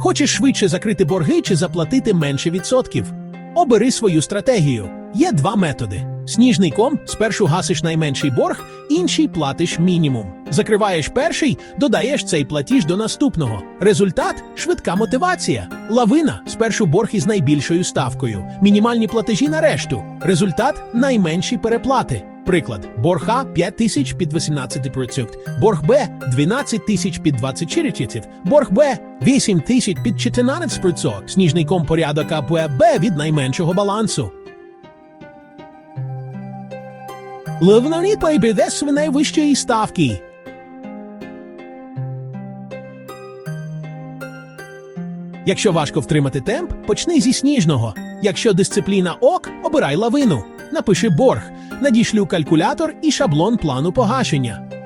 Хочеш швидше закрити борги чи заплатити менше відсотків? Обери свою стратегію. Є два методи. Сніжний ком спершу гасиш найменший борг, інший платиш мінімум. Закриваєш перший, додаєш цей платіж до наступного. Результат швидка мотивація. Лавина спершу борг із найбільшою ставкою, мінімальні платежі на решту. Результат найменші переплати. Приклад: борг А 5 тисяч під 18%, борг Б 12 тисяч під 24%, борг Б 8 тисяч під 14%. Сніжний ком порядок А Б від найменшого балансу. Левновні піде з найвищої ставки. Якщо важко втримати темп, почни зі сніжного. Якщо дисципліна ок, обирай лавину. Напиши борг, надішлю калькулятор і шаблон плану погашення.